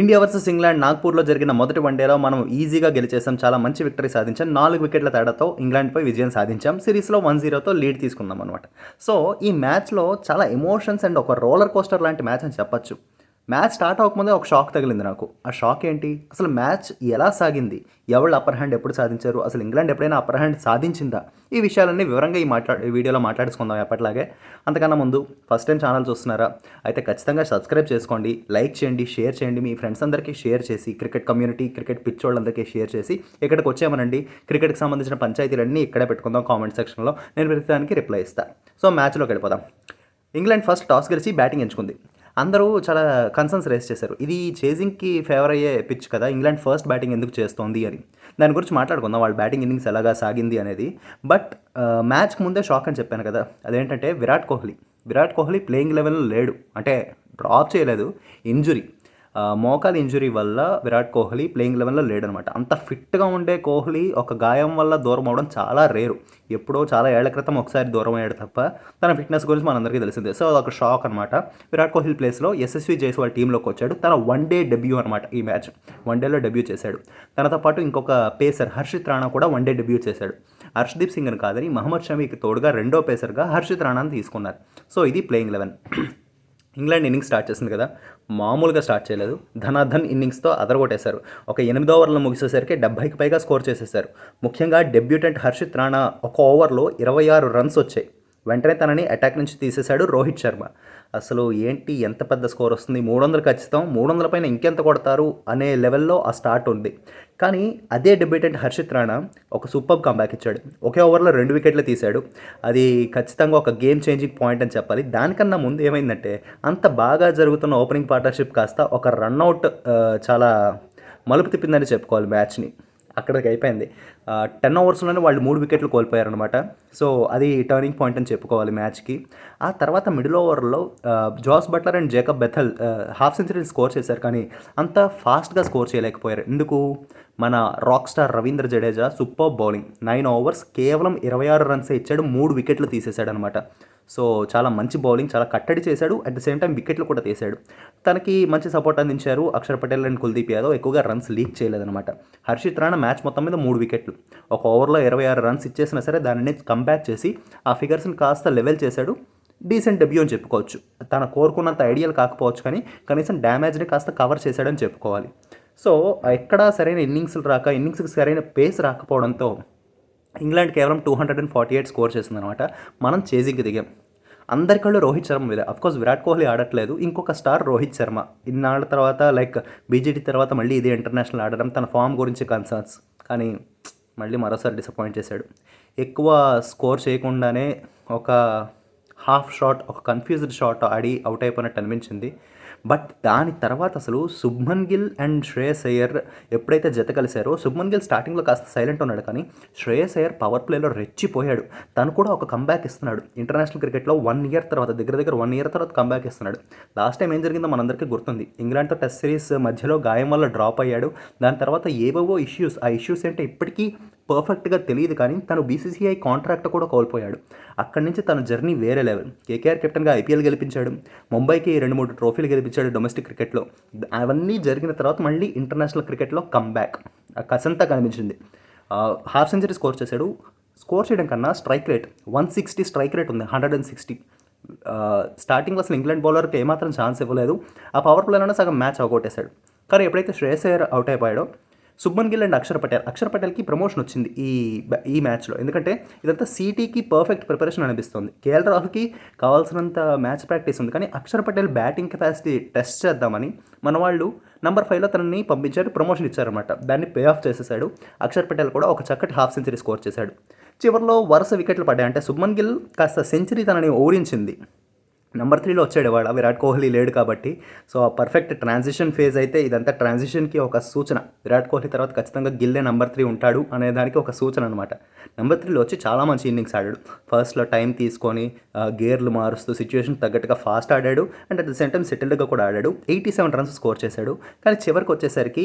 India versus England నాగ్పూర్లో జరిగిన మొదటి వన్డేలో మనం ఈజీగా గెలిచేసాం. చాలా మంచి విక్టరీ సాధించాం. నాలుగు వికెట్ల తేడాతో ఇంగ్లాండ్పై విజయం సాధించాం. సిరీస్లో వన్ జీరోతో లీడ్ తీసుకున్నాం అనమాట సో ఈ మ్యాచ్లో చాలా ఎమోషన్స్ అండ్ ఒక రోలర్ కోస్టర్ లాంటి మ్యాచ్ అని చెప్పొచ్చు. మ్యాచ్ స్టార్ట్ అవ్వకముందే ఒక షాక్ తగిలింది నాకు. ఆ షాక్ ఏంటి? అసలు మ్యాచ్ ఎలా సాగింది? ఎవరు అప్పర్ హ్యాండ్ ఎప్పుడు సాధించారు? అసలు ఇంగ్లాండ్ ఎప్పుడైనా అప్పర్ హ్యాండ్ సాధించిందా? ఈ విషయాలన్నీ వివరంగా ఈ మాట్లా వీడియోలో మాట్లాడుకుందాం ఎప్పటిలాగే. అంతకన్నా ముందు ఫస్ట్ టైం ఛానల్ చూస్తున్నారా? అయితే ఖచ్చితంగా సబ్స్క్రైబ్ చేసుకోండి లైక్ చేయండి షేర్ చేయండి మీ ఫ్రెండ్స్ అందరికీ షేర్ చేసి క్రికెట్ కమ్యూనిటీ క్రికెట్ పిచ్చోళ్ళందరికీ షేర్ చేసి ఇక్కడికి వచ్చామనండి క్రికెట్కి సంబంధించిన పంచాయతీలన్నీ ఇక్కడే పెట్టుకుందాం కామెంట్ సెక్షన్లో నేను ప్రతిదానికి రిప్లై ఇస్తాను సో మ్యాచ్లోకి వెళ్ళిపోదాం. ఇంగ్లాండ్ ఫస్ట్ టాస్ గెలిచి బ్యాటింగ్ ఎంచుకుంది. అందరూ చాలా కన్సర్న్స్ రేస్ చేశారు. ఇది చేజింగ్కి ఫేవర్ అయ్యే పిచ్ కదా. ఇంగ్లాండ్ ఫస్ట్ బ్యాటింగ్ ఎందుకు చేస్తోంది అని. దాని గురించి మాట్లాడుకుందాం. వాళ్ళ బ్యాటింగ్ ఇన్నింగ్స్ ఎలాగా సాగింది అనేది. బట్ మ్యాచ్కి ముందే షాక్ అని చెప్పాను కదా. అదేంటంటే విరాట్ కోహ్లీ. విరాట్ కోహ్లీ ప్లేయింగ్ లెవెల్లో లేడు. అంటే డ్రాప్ చేయలేదు. ఇంజురీ మోకాల్ ఇంజురీ వల్ల విరాట్ కోహ్లీ ప్లేయింగ్ లెవెన్లో లేడనమాట. అంత ఫిట్గా ఉండే కోహ్లీ ఒక గాయం వల్ల దూరం అవడం చాలా రేరు. ఎప్పుడో చాలా ఏళ్ళ క్రితం ఒకసారి దూరం అయ్యాడు తప్ప తన ఫిట్నెస్ గురించి మనందరికీ తెలిసిందే. సో అదొక షాక్ అనమాట విరాట్ కోహ్లీ ప్లేస్లో ఎస్ఎస్వి జైస్వాల్ టీంలోకి వచ్చాడు. తన వన్ డే డెబ్యూ అనమాట ఈ మ్యాచ్. వన్ డేలో డెబ్యూ చేశాడు. తనతో పాటు ఇంకొక పేసర్ హర్షిత్ రాణా కూడా వన్ డే డెబ్యూ చేశాడు. హర్షదీప్ సింగ్ అని కాదని మహమ్మద్ షమీకి తోడుగా రెండో పేసర్గా హర్షిత్ రాణాని తీసుకున్నారు. సో ఇది playing eleven. England innings start చేసింది కదా మామూలుగా స్టార్ట్ చేయలేదు. ధనాధన్ ఇన్నింగ్స్తో అదరగొట్టేశారు. ఒక ఎనిమిదో ఓవర్లు ముగిసేసరికి డెబ్బైకి పైగా స్కోర్ చేసేశారు. ముఖ్యంగా డెబ్యూటెంట్ హర్షిత్ రాణా ఒక ఓవర్లో ఇరవై ఆరు రన్స్ వచ్చాయి. వెంటనే తనని అటాక్ నుంచి తీసేశాడు రోహిత్ శర్మ. అసలు ఏంటి ఎంత పెద్ద స్కోర్ వస్తుంది? మూడు వందలు ఖచ్చితం మూడు వందల పైన ఇంకెంత కొడతారు అనే లెవెల్లో ఆ స్టార్ట్ ఉంది. కానీ అదే డెబ్యూటెంట్ హర్షిత్ రాణా ఒక సూపర్ కంబ్యాక్ ఇచ్చాడు. ఒకే ఓవర్లో రెండు వికెట్లు తీశాడు. అది ఖచ్చితంగా ఒక గేమ్ చేంజింగ్ పాయింట్ అని చెప్పాలి. దానికన్నా ముందు ఏమైందంటే అంత బాగా జరుగుతున్న ఓపెనింగ్ పార్ట్నర్షిప్ కాస్త ఒక రన్అట్ చాలా మలుపు తిప్పిందని చెప్పుకోవాలి మ్యాచ్ని అక్కడికి అయిపోయింది. టెన్ ఓవర్స్లోనే వాళ్ళు మూడు వికెట్లు కోల్పోయారనమాట సో అది టర్నింగ్ పాయింట్ అని చెప్పుకోవాలి మ్యాచ్కి. ఆ తర్వాత మిడిల్ ఓవర్లో Jos Buttler and Jacob Bethell half century score చేశారు కానీ అంత ఫాస్ట్గా స్కోర్ చేయలేకపోయారు. ఎందుకు? మన rock star Ravindra Jadeja super bowling nine overs కేవలం ఇరవై ఆరు రన్సే ఇచ్చాడు మూడు వికెట్లు తీసేశాడు అనమాట సో చాలా మంచి బౌలింగ్ చాలా కట్టడి చేశాడు. అట్ ద సేమ్ టైం వికెట్లు కూడా తీశాడు. తనకి మంచి సపోర్ట్ అందించారు అక్షర్ పటేల్ అండ్ కుల్దీప్ యాదవ్. ఎక్కువగా రన్స్ లీక్ చేయలేదన్నమాట. హర్షిత్ రాణా మ్యాచ్ మొత్తం మీద మూడు వికెట్లు. ఒక ఓవర్లో ఇరవై ఆరు రన్స్ ఇచ్చేసినా సరే దానిని కంబ్యాక్ చేసి ఆ ఫిగర్స్ని కాస్త లెవెల్ చేశాడు. డీసెంట్ డెబ్యూ అని చెప్పుకోవచ్చు. తన కోరుకున్నంత ఐడియల్ కాకపోవచ్చు కానీ కనీసం డ్యామేజ్ని కాస్త కవర్ చేశాడని చెప్పుకోవాలి. సో ఎక్కడా సరైన ఇన్నింగ్స్లు రాక ఇన్నింగ్స్కి సరైన పేస్ రాకపోవడంతో ఇంగ్లాండ్ కేవలం two hundred and forty eight score చేసిందనమాట మనం చేజింగ్కి దిగాం. అందరికళ్ళు రోహిత్ శర్మ మీద. కోర్స్ విరాట్ కోహ్లీ ఆడట్లేదు. ఇంకొక స్టార్ రోహిత్ శర్మ. ఇన్నాళ్ళ తర్వాత లైక్ బీజేటీ తర్వాత మళ్ళీ ఇది ఇంటర్నేషనల్ ఆడడం తన ఫామ్ గురించి కన్సర్న్స్ కానీ మళ్ళీ మరోసారి డిసప్పాయింట్ చేశాడు. ఎక్కువ స్కోర్ చేయకుండానే ఒక హాఫ్ షాట్ ఒక కన్ఫ్యూజ్డ్ షాట్ ఆడి అవుట్ అయిపోయినట్టు అనిపించింది. బట్ దాని తర్వాత అసలు శుభ్మన్ గిల్ అండ్ శ్రేయస్ అయ్యర్ ఎప్పుడైతే జత కలిశారో శుభ్మన్ గిల్ స్టార్టింగ్లో కాస్త సైలెంట్ ఉన్నాడు కానీ శ్రేయస్ అయ్యర్ పవర్ ప్లేలో రెచ్చిపోయాడు. తను కూడా ఒక కంబ్యాక్ ఇస్తున్నాడు. ఇంటర్నేషనల్ క్రికెట్లో వన్ ఇయర్ తర్వాత దగ్గర దగ్గర వన్ ఇయర్ తర్వాత కంబ్యాక్ ఇస్తున్నాడు. లాస్ట్ టైం ఏం జరిగిందో మనందరికీ గుర్తుంది. ఇంగ్లాండ్తో టెస్ట్ సిరీస్ మధ్యలో గాయం వల్ల డ్రాప్ అయ్యాడు. దాని తర్వాత ఏవేవో ఇష్యూస్ ఆ ఇష్యూస్ అంటే ఇప్పటికీ పర్ఫెక్ట్గా తెలియదు కానీ తను బీసీసీఐ కాంట్రాక్ట్ కూడా కోల్పోయాడు. అక్కడి నుంచి తన జర్నీ వేరే లెవెల్. కేకేఆర్ కెప్టెన్గా ఐపీఎల్ గెలిపించాడు. ముంబైకి రెండు మూడు ట్రోఫీలు గెలిపించాడు డొమెస్టిక్ క్రికెట్లో. అవన్నీ జరిగిన తర్వాత మళ్ళీ ఇంటర్నేషనల్ క్రికెట్లో కమ్బ్యాక్ కసంతా కనిపించింది. హాఫ్ సెంచరీ స్కోర్ చేశాడు. స్కోర్ చేయడం కన్నా strike rate one sixty strike rate ఉంది హండ్రెడ్ అండ్ సిక్స్టీ. స్టార్టింగ్లో అసలు ఇంగ్లాండ్ బౌలర్కి ఏమాత్రం ఛాన్స్ ఇవ్వలేదు. ఆ పవర్ ప్లేలోనే సగం మ్యాచ్ అవగొట్టేశాడు కానీ ఎప్పుడైతే శ్రేయస్ అయ్యర్ అవుట్ అయిపోయాడో శుభ్మన్ గిల్ అండ్ అక్షర్ పటేల్. అక్షర్ పటేల్కి ప్రమోషన్ వచ్చింది ఈ ఈ మ్యాచ్లో. ఎందుకంటే ఇదంతా సిటీకి పర్ఫెక్ట్ ప్రిపరేషన్ అనిపిస్తుంది. కేఎల్ రాహుల్కి కావాల్సినంత మ్యాచ్ ప్రాక్టీస్ ఉంది. కానీ Akshar Patel batting capacity test చేద్దామని మన వాళ్ళు నంబర్ ఫైవ్లో తనని పంపించారు ప్రమోషన్ ఇచ్చారన్నమాట. దాన్ని పే ఆఫ్ చేసేసాడు. అక్షర్ పటేల్ కూడా ఒక చక్కటి హాఫ్ సెంచరీ స్కోర్ చేశాడు. చివరిలో వరుస వికెట్లు పడ్డాయి. అంటే శుభ్మన్ గిల్ కాస్త సెంచరీ తనని ఓడించింది. నెంబర్ త్రీలో వచ్చాడు వాడు విరాట్ కోహ్లీ లేడు కాబట్టి. సో ఆ పర్ఫెక్ట్ ట్రాన్సిషన్ ఫేజ్ అయితే ఇదంతా ట్రాన్సిషన్కి ఒక సూచన. విరాట్ కోహ్లీ తర్వాత ఖచ్చితంగా గిల్లే నెంబర్ త్రీ ఉంటాడు అనే దానికి ఒక సూచన అనమాట నెంబర్ త్రీలో వచ్చి చాలా మంచి ఇన్నింగ్స్ ఆడాడు. ఫస్ట్లో టైం తీసుకొని గేర్లు మారుస్తూ సిచ్యువేషన్ తగ్గట్టుగా ఫాస్ట్ ఆడాడు. And at the same time సెటిల్డ్గా కూడా ఆడాడు. ఎయిటీ సెవెన్ రన్స్ స్కోర్ చేశాడు. కానీ చివరికి వచ్చేసరికి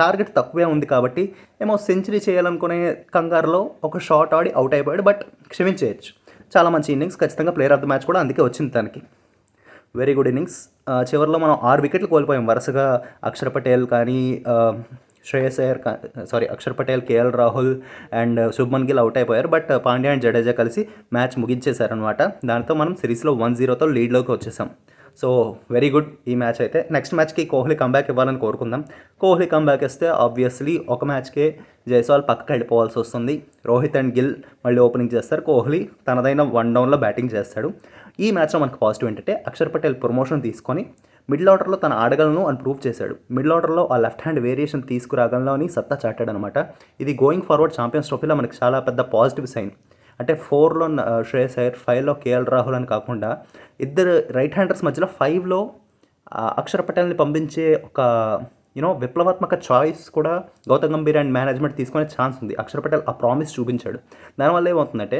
టార్గెట్ తక్కువే ఉంది కాబట్టి ఏమో సెంచరీ చేయాలనుకునే కంగారులో ఒక షాట్ ఆడి అవుట్ అయిపోయాడు. బట్ క్షమించేయచ్చు. చాలా మంచి ఇన్నింగ్స్ ఖచ్చితంగా ప్లేయర్ ఆఫ్ ద మ్యాచ్ కూడా అందుకే వచ్చింది తనకి. వెరీ గుడ్ ఇన్నింగ్స్ చివరిలో మనం ఆరు వికెట్లు కోల్పోయాం. వరుసగా అక్షర్ పటేల్ కానీ Shreyas Iyer sorry Akshar Patel KL Rahul and Shubman Gill out అయిపోయారు. బట్ పాండ్యా అండ్ జడేజా కలిసి మ్యాచ్ ముగించేశారనమాట దాంతో మనం సిరీస్లో వన్ జీరోతో లీడ్లోకి వచ్చేసాం. సో వెరీ గుడ్ ఈ మ్యాచ్ అయితే. నెక్స్ట్ మ్యాచ్కి కోహ్లీ కంబ్యాక్ ఇవ్వాలని కోరుకుందాం. కోహ్లీ కంబ్యాక్ ఇస్తే ఆబ్వియస్లీ ఒక మ్యాచ్కే జైస్వాల్ పక్కకి వెళ్ళిపోవాల్సి వస్తుంది. రోహిత్ అండ్ గిల్ మళ్ళీ ఓపెనింగ్ చేస్తారు. కోహ్లీ తనదైన వన్ డౌన్లో బ్యాటింగ్ చేస్తాడు. ఈ మ్యాచ్లో మనకు పాజిటివ్ ఏంటంటే అక్షర్ పటేల్ ప్రమోషన్ తీసుకొని మిడిల్ ఆర్డర్లో తన ఆడగలను అని ప్రూవ్ చేశాడు. మిడిల్ ఆర్డర్లో ఆ లెఫ్ట్ హ్యాండ్ వేరియేషన్ తీసుకురాగలను అని సత్తా చాటాడనమాట. ఇది గోయింగ్ ఫార్వర్డ్ ఛాంపియన్స్ ట్రోఫీలో మనకి చాలా పెద్ద పాజిటివ్ సైన్ అంటే ఫోర్లో శ్రేయస్ అయ్యర్ ఫైవ్లో కేఎల్ రాహుల్ అని కాకుండా ఇద్దరు రైట్ హ్యాండర్స్ మధ్యలో ఫైవ్లో అక్షర పటేల్ని పంపించే ఒక యూనో విప్లవాత్మక చాయిస్ కూడా గౌతమ్ గంభీర్ అండ్ మేనేజ్మెంట్ తీసుకునే ఛాన్స్ ఉంది. అక్షర్ పటేల్ ఆ ప్రామిస్ చూపించాడు. దానివల్ల ఏమవుతుందంటే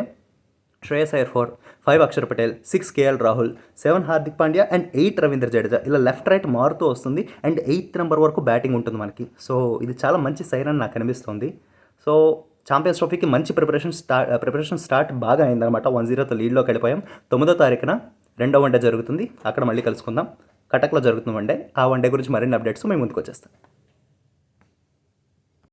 Shreyas Iyer four five Akshar Patel six KL Rahul seven Hardik Pandya and eight Ravindra Jadeja ఇలా లెఫ్ట్ రైట్ మారుతూ వస్తుంది అండ్ ఎయిత్ నెంబర్ వరకు బ్యాటింగ్ ఉంటుంది మనకి. సో ఇది చాలా మంచి సైన్ అని నాకు అనిపిస్తుంది. సో ఛాంపియన్స్ ట్రోఫీకి మంచి ప్రిపరేషన్ స్టార్ట్ ప్రిపరేషన్ స్టార్ట్ బాగా అయిందనమాట వన్ జీరోతో లీడ్లోకి వెళ్ళిపోయాం. తొమ్మిదో తారీఖున రెండో వన్డే జరుగుతుంది. అక్కడ మళ్ళీ కలుసుకుందాం. కటక్లో జరుగుతుంది వన్డే. ఆ వన్డే గురించి మరిన్ని అప్డేట్స్ మేము ముందుకు వచ్చేస్తాం.